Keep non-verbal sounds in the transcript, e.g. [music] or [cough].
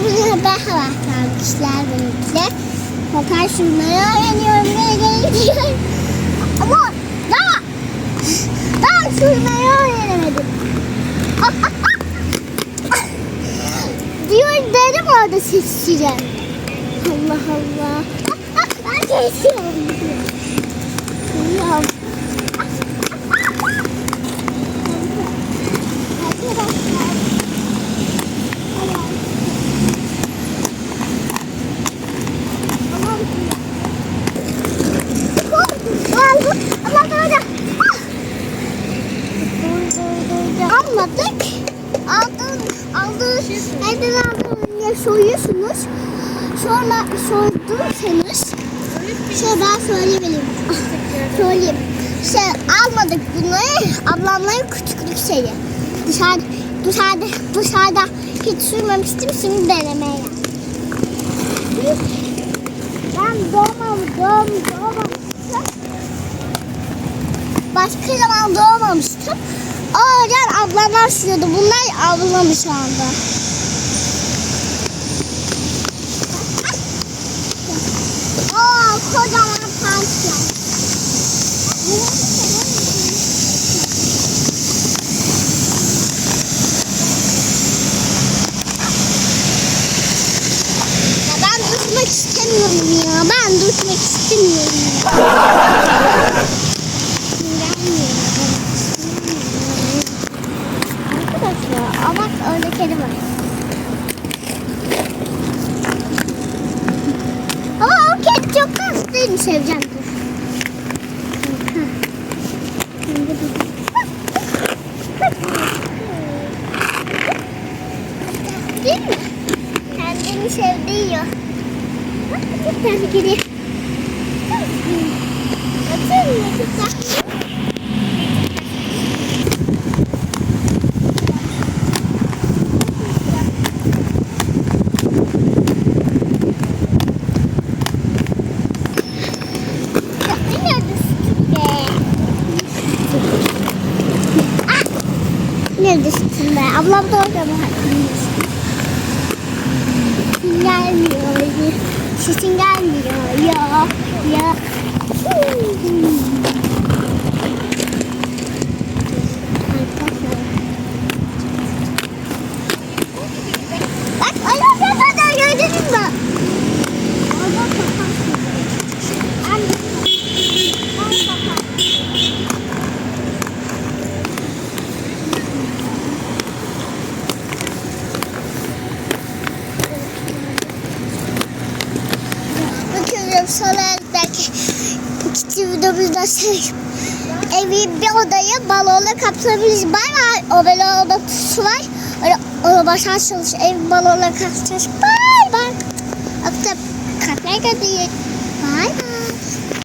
Hepinize merhaba arkadaşlar benimkiler. Bakar şunları öğreniyorum nereye gidiyorum. Ama daha daha şunları öğrenemedim. [laughs] Diyor dedim orada sessizce. Allah Allah. Ben kesiyorum. Nereden aldın diye soruyorsunuz. Sonra sorduysanız şey ben söylemeliyim. [laughs] Söyleyeyim. Şey almadık bunları. Ablamların küçüklük şeyi. Dışarıda, dışarıda, dışarıda hiç sürmemiştim. Şimdi denemeye. Ben doğmam, doğum, doğmamıştım. Başka zaman doğmamıştım. O yüzden ablamlar sürüyordu. Bunlar ablamı şu anda. Oo, kocaman. Ya ben düşmek istemiyorum ya. Ben düşmek istemiyorum. Arkadaşlar ama orada kedi var. Ama o kedi çok tatlıyım seveceğim Değil mi? Kendini sevdiyor. Bak çok tatlı kedi. Bakın tatlı. Neredesin be? Ablam da orada mı? Sesin gelmiyor. Sesin gelmiyor. Ya. Ya. Bak orada orada gördünüz mü? Orada kapan. Solardaki ikinci videomuzda şey evi bir odayı balonla kapatabiliriz. Bay bay. O balonda kutusu var. Öyle ona başa çalış. Ev balonla kapatacağız. Bay bay. Hatta kalpler gidiyor. Bay bay.